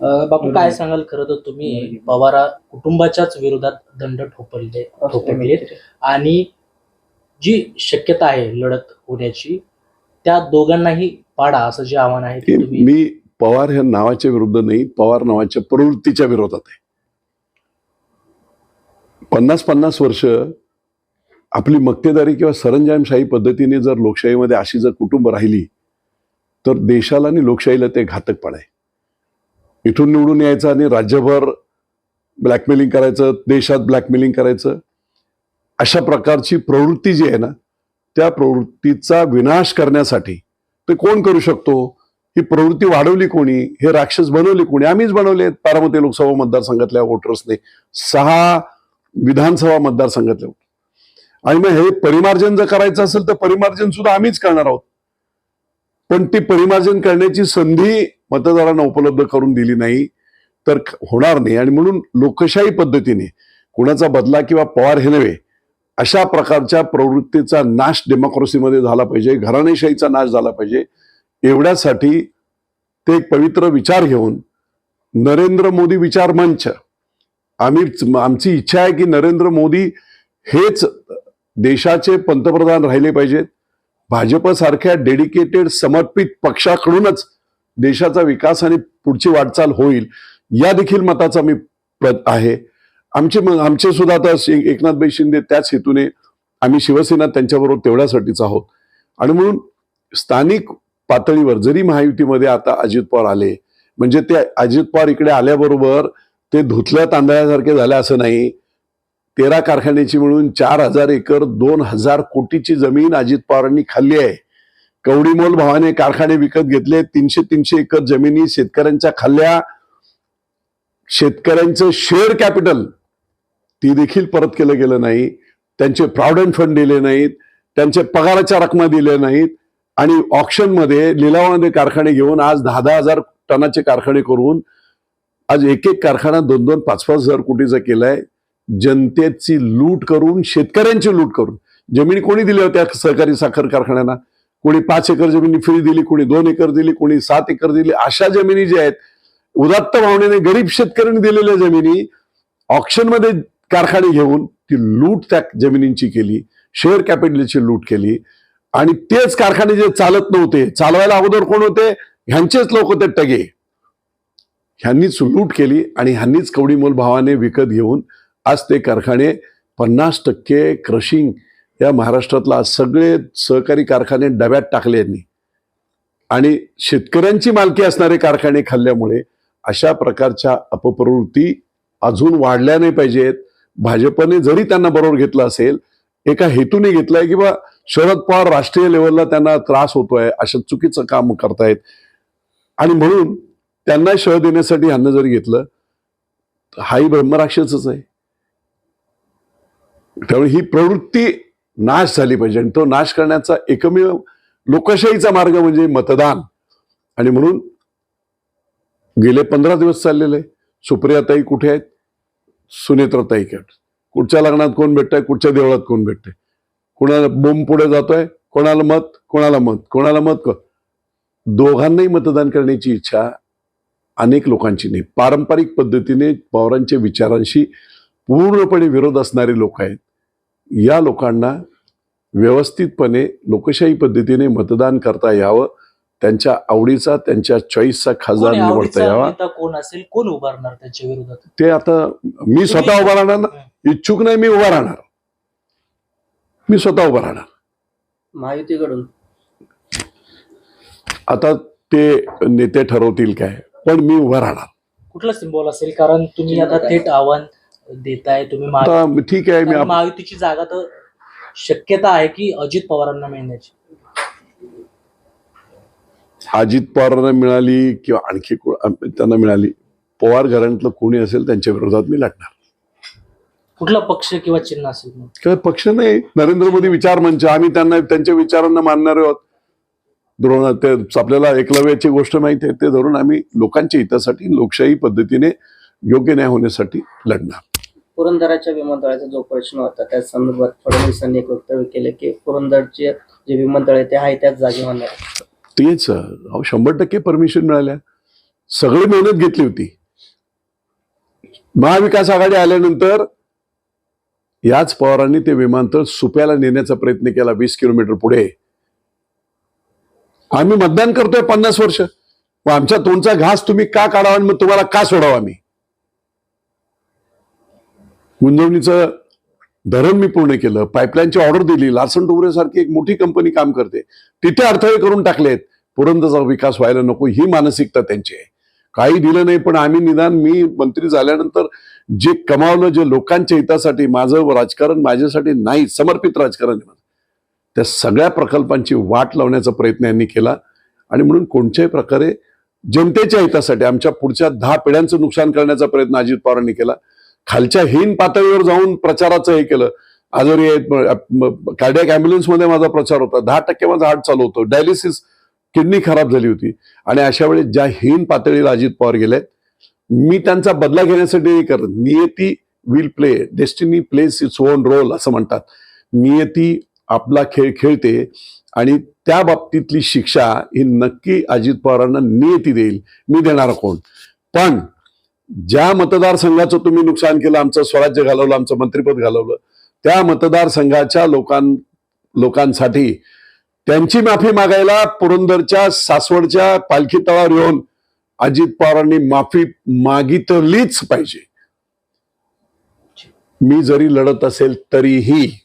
बापू काय सांगाल खरं तर तुम्ही पवारा कुटुंबाच्याच विरोधात दंड ठोपरले आणि जी शक्यता आहे लढत होण्याची त्या दोघांनाही पाडा असं जे आव्हान आहे ते मी पवार ह्या नावाच्या विरुद्ध नाही पवार नावाच्या प्रवृत्तीच्या विरोधात आहे. पन्नास पन्नास वर्ष आपली मक्तेदारी किंवा सरंजामशाही पद्धतीने जर लोकशाहीमध्ये अशी जर कुटुंब राहिली तर देशाला आणि लोकशाहीला ते घातकपण आहे इथून निवडून यायचं आणि राज्यभर ब्लॅकमेलिंग करायचं देशात ब्लॅकमेलिंग करायचं. अशा प्रकारची प्रवृत्ती जी आहे ना त्या प्रवृत्तीचा विनाश करण्यासाठी ते कोण करू शकतो? ही प्रवृत्ती वाढवली कोणी? हे राक्षस बनवले कोणी? आम्हीच बनवले आहेत बारामती लोकसभा मतदारसंघातल्या वोटर्सने सहा विधानसभा मतदारसंघातल्या. आणि मग हे परिमार्जन जर करायचं असेल तर परिमार्जन सुद्धा आम्हीच करणार आहोत. पण ती परिमार्जन करण्याची संधी मतदारांना उपलब्ध करून दिली नाही तर होणार नाही. आणि म्हणून लोकशाही पद्धतीने कुणाचा बदला किंवा पवार हे नव्हे अशा प्रकारच्या प्रवृत्तीचा नाश डेमोक्रेसीमध्ये झाला पाहिजे घराणेशाहीचा नाश झाला पाहिजे एवढ्यासाठी ते एक पवित्र विचार घेऊन नरेंद्र मोदी विचार मंच. आम्ही आमची इच्छा आहे की नरेंद्र मोदी हेच देशाचे पंतप्रधान राहिले पाहिजेत भाजपसारख्या डेडिकेटेड समर्पित पक्षाकडूनच देशाचा विकास आणि पुढची वाटचाल होईल या देखील मताचा मी प्र आहे. आमचे मग आमचे सुद्धा आता शे- एकनाथभाई शिंदे त्याच हेतूने आम्ही शिवसेना त्यांच्याबरोबर तेवढ्यासाठीच आहोत. आणि म्हणून स्थानिक पातळीवर जरी महायुतीमध्ये आता अजित पवार आले म्हणजे ते अजित पवार इकडे आल्याबरोबर ते धुतल्या तांदळासारखे झाले असं नाही. तेरा कारखान्याची मिळून चार हजार एकर दोन हजार कोटीची जमीन अजित पवारांनी खाल्ली आहे. कवडीमोल भावाने कारखाने विकत घेतले तीनशे तीनशे एकर जमिनी शेतकऱ्यांच्या खाल्ल्या. शेतकऱ्यांचं शेअर कॅपिटल ती देखील परत केलं गेलं नाही. त्यांचे प्रॉव्हिडंट फंड दिले नाहीत त्यांचे पगाराच्या रकमा दिल्या नाहीत. आणि ऑप्शनमध्ये लिलावामध्ये कारखाने घेऊन आज दहा दहा हजार टनाचे कारखाने करून आज एक एक कारखाना दोन दोन पाच पाच हजार कोटीचा केलाय. जनतेची लूट करून शेतकऱ्यांची लूट करून. जमिनी कोणी दिल्या होत्या सहकारी साखर कारखान्यांना कोणी पाच एकर जमिनी फ्री दिली कोणी दोन एकर दिली कोणी सात एकर दिली. अशा जमिनी ज्या आहेत उदात्त भावनेने गरीब शेतकऱ्यांनी दिलेल्या जमिनी ऑप्शनमध्ये कारखाने घेऊन ती लूट त्या जमिनींची केली शेअर कॅपिटलची लूट केली. आणि तेच कारखाने जे चालत नव्हते चालवायला अगोदर कोण होते? ह्यांचेच लोक होते टगे. ह्यांनीच लूट केली आणि ह्यांनीच कवडीमोल भावाने विकत घेऊन आज ते कारखाने पन्नास टक्के क्रशिंग या महाराष्ट्रातला आज सगळे सहकारी कारखाने डब्यात टाकले यांनी. आणि शेतकऱ्यांची मालकी असणारे कारखाने खाल्ल्यामुळे अशा प्रकारच्या अपप्रवृत्ती अजून वाढल्या नाही पाहिजेत. भाजपने जरी त्यांना बरोबर घेतलं असेल एका हेतूने घेतलाय की बा शरद पवार राष्ट्रीय लेवलला त्यांना त्रास होतोय अशा चुकीचं काम करतायत. आणि म्हणून त्यांना शह देण्यासाठी ह्यांना जरी घेतलं हाही ब्रह्मराक्षसच आहे. त्यामुळे ही प्रवृत्ती नाश झाली पाहिजे. आणि तो नाश करण्याचा एकमेव लोकशाहीचा मार्ग म्हणजे मतदान. आणि म्हणून गेले पंधरा दिवस चाललेले सुप्रियाताई कुठे आहेत? सुनेत्राताई कट कुठच्या लग्नात कोण भेटतंय? कुठच्या देवळात कोण भेटतंय? कोणाला बोंब पुढे जातोय? कोणाला मत? कोणाला मत? कोणाला मत को- दोघांनाही मतदान करण्याची इच्छा अनेक लोकांची नाही. पारंपरिक पद्धतीने पवारांच्या विचारांशी पूर्णपणे विरोध असणारे लोक आहेत. या लोकांना व्यवस्थितपणे लोकशाही पद्धतीने मतदान करता यावं. त्यांच्या आवडीचा त्यांच्या चॉईसचा खासदार निवडता यावा. कोण असेल कोण उभारणार त्यांच्या विरोधात? ते आता मी स्वतः उभा राहणार ना? इच्छुक नाही मी उभा राहणार. मी स्वतः उभा राहणार. महायुतीकडून. आता ते नेते ठरवतील काय पण मी उभा राहणार. कुठलं सिम्बॉल असेल? कारण तुम्ही आता थेट आव्हान देताय तुम्ही महा- आता ठीक आहे मी कारण आप- महायुतीची जागा तर शक्यता आहे की अजित पवारांना मिळण्याची. अजित पवारांना मिळाली किंवा आणखी त्यांना मिळाली. पवार घराण्यातलं कोणी असेल त्यांच्या विरोधात मी लढणार. कुठला पक्ष किंवा चिन्ह असेल मग? किंवा पक्ष नाही. नरेंद्र मोदी विचार मंच. आम्ही त्यांना त्यांच्या विचारांना मानणारे आहोत. द्रोण ते आपल्याला एकलव्याची गोष्ट माहिती आहे ते धरून आम्ही लोकांच्या हितासाठी लोकशाही पद्धतीने योग्य न्याय होण्यासाठी लढणार. पुरंदराच्या विमानतळाचा जो प्रश्न होता त्या संदर्भात फडणवीसांनी एक वक्तव्य केलं की पुरंदरचे जे विमानतळ आहे ते आहे त्याच जागी होणार तेच अहो, शंभर टक्के परमिशन मिळाल्या. सगळी मेहनत घेतली होती. महाविकास आघाडी आल्यानंतर याच पवारांनी ते विमानतळ सुप्याला नेण्याचा प्रयत्न केला वीस किलोमीटर पुढे. आम्ही मतदान करतोय पन्नास वर्ष. आमच्या तोंडचा घास तुम्ही का काढावा आणि मग तुम्हाला का सोडावा आम्ही? गुंजवणीचं धरण मी पूर्ण केलं पाईपलाईनची ऑर्डर दिली लार्सन टोबरे सारखी एक मोठी कंपनी काम करते. तिथे अडथळे करून टाकलेत पुरंदरचा विकास व्हायला नको ही मानसिकता त्यांची आहे. काही दिलं नाही पण आम्ही निदान मी मंत्री झाल्यानंतर जे कमावलं जे लोकांच्या हितासाठी माझं राजकारण माझ्यासाठी नाही समर्पित राजकारण त्या सगळ्या प्रकल्पांची वाट लावण्याचा प्रयत्न यांनी केला. आणि म्हणून कोणत्याही प्रकारे जनतेच्या हितासाठी आमच्या पुढच्या दहा पिढ्यांचं नुकसान करण्याचा प्रयत्न अजित पवारांनी केला. खालच्या हीन पातळीवर जाऊन प्रचाराचं हे केलं. आजारी कार्डियकमध्ये माझा प्रचार होता. दहा टक्के माझा हार्ट चालू होतं. डायलिसिस किडनी खराब झाली होती. आणि अशा वेळेस ज्या हीन पातळीला अजित पवार गेले मी त्यांचा बदला घेण्यासाठी करत नियती will play destiny plays its own role असं म्हणतात. नियती आपला खेळ खेळते आणि त्या बाबतीतली शिक्षा ही नक्की अजित पवारांना नियती देईल. मी देणार कोण? पण ज्या मतदारसंघाचं तुम्ही नुकसान केलं आमचं स्वराज्य घालवलं आमचं मंत्रिपद घालवलं त्या मतदारसंघाच्या लोकां लोकांसाठी त्यांची माफी मागायला पुरंदरच्या सासवडच्या पालखी तळावर येऊन अजित पवारांनी माफी मागितलीच पाहिजे. मी जरी लढत असेल तरीही